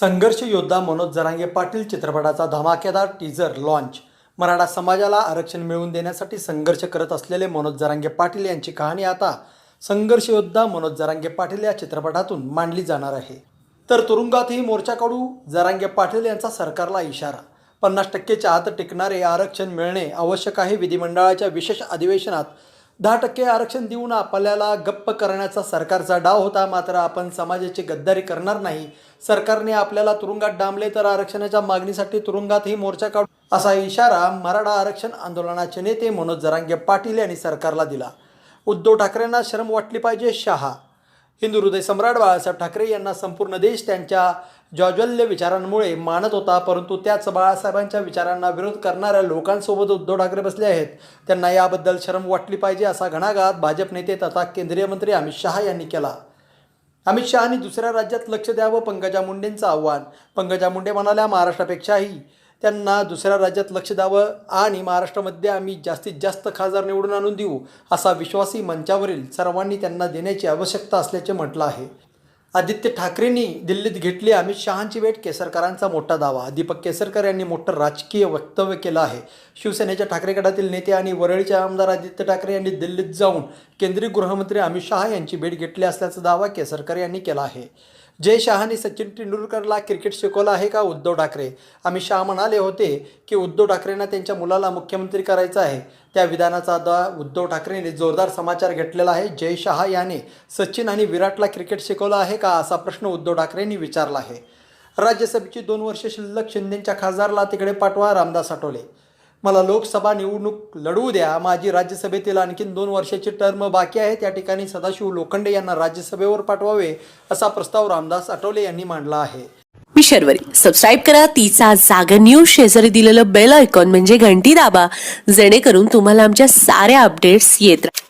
संघर्ष योद्धा मनोज जरांगे पाटील चित्रपटाचा धमाकेदार टीझर लॉन्च मराठा समाजाला आरक्षण मिळवून देण्यासाठी संघर्ष करत असलेले मनोज जरांगे पाटील यांची कहाणी आता संघर्ष योद्धा मनोज जरांगे पाटील या चित्रपटातून मांडली जाणार आहे. तर तुरुंगातही मोर्चा काढू जरांगे पाटील यांचा सरकारला इशारा. पन्नास टक्केच्या आत टिकणारे आरक्षण मिळणे आवश्यक आहे. विधिमंडळाच्या विशेष अधिवेशनात दहा टक्के आरक्षण देऊन आपल्याला गप्प करण्याचा सरकारचा डाव होता मात्र आपण समाजाची गद्दारी करणार नाही. सरकारने आपल्याला तुरुंगात डांबले तर आरक्षणाच्या मागणीसाठी तुरुंगातही मोर्चा काढू. असा इशारा मराठा आरक्षण आंदोलनाचे नेते मनोज जरांगे पाटील यांनी सरकारला दिला. उद्धव ठाकरेंना शरम वाटली पाहिजे शहा हिंदू हृदय सम्राट बाळासाहेब ठाकरे यांना संपूर्ण देश त्यांच्या ज्वाज्वल्य विचारांमुळे मानत होता परंतु त्याच बाळासाहेबांच्या विचारांना विरोध करणाऱ्या लोकांसोबत उद्धव ठाकरे बसले आहेत. त्यांना याबद्दल शरम वाटली पाहिजे असा घणाघात भाजप नेते तथा केंद्रीय मंत्री अमित शहा यांनी केला. अमित शहानी दुसऱ्या राज्यात लक्ष द्यावं पंकजा मुंडेंचं आव्हान. पंकजा मुंडे म्हणाल्या महाराष्ट्रापेक्षाही त्यांना दुसऱ्या राज्यात लक्ष द्यावं आणि महाराष्ट्रामध्ये आम्ही जास्तीत जास्त खासदार निवडून आणून देऊ असा विश्वासही मंचावरील सर्वांनी त्यांना देण्याची आवश्यकता असल्याचे म्हटलं आहे. आदित्य ठाकरेंनी दिल्लीत घेतली अमित शहांची भेट केसरकरांचा मोठा दावा. दीपक केसरकर यांनी मोठं राजकीय वक्तव्य केलं आहे. शिवसेनेच्या ठाकरे गटातील नेते आणि वरळीचे आमदार आदित्य ठाकरे यांनी दिल्लीत जाऊन केंद्रीय गृहमंत्री अमित शहा यांची भेट घेतली असल्याचा दावा केसरकर यांनी केला आहे. जय शहानी सचिन तेंडुलकरला क्रिकेट शिकवलं आहे का उद्धव ठाकरे? अमित शहा म्हणाले होते की उद्धव ठाकरेंना त्यांच्या मुलाला मुख्यमंत्री करायचं आहे. त्या विधानाचा दावा उद्धव ठाकरेंनी जोरदार समाचार घेतलेला आहे. जय शहा याने सचिन आणि विराटला क्रिकेट शिकवलं आहे का असा प्रश्न उद्धव ठाकरेंनी विचारला आहे. राज्यसभेची दोन वर्ष शिल्लक शिंदेच्या खासदारला तिकडे पाठवा रामदास आठवले. मला लोकसभा निवडणूक लढवू द्या. माझी राज्यसभेतील आणखीन दोन वर्षाची टर्म बाकी आहे त्या ठिकाणी सदाशिव लोखंडे यांना राज्यसभेवर पाठवावे असा प्रस्ताव रामदास आठवले यांनी मांडला आहे. मी शर्वरी. सबस्क्राईब करा. तिचा जागर न्यूज शेजारी दिलेलं बेल आयकॉन म्हणजे घंटी दाबा. जेणेकरून तुम्हाला आमच्या साऱ्या अपडेट्स येत राहतील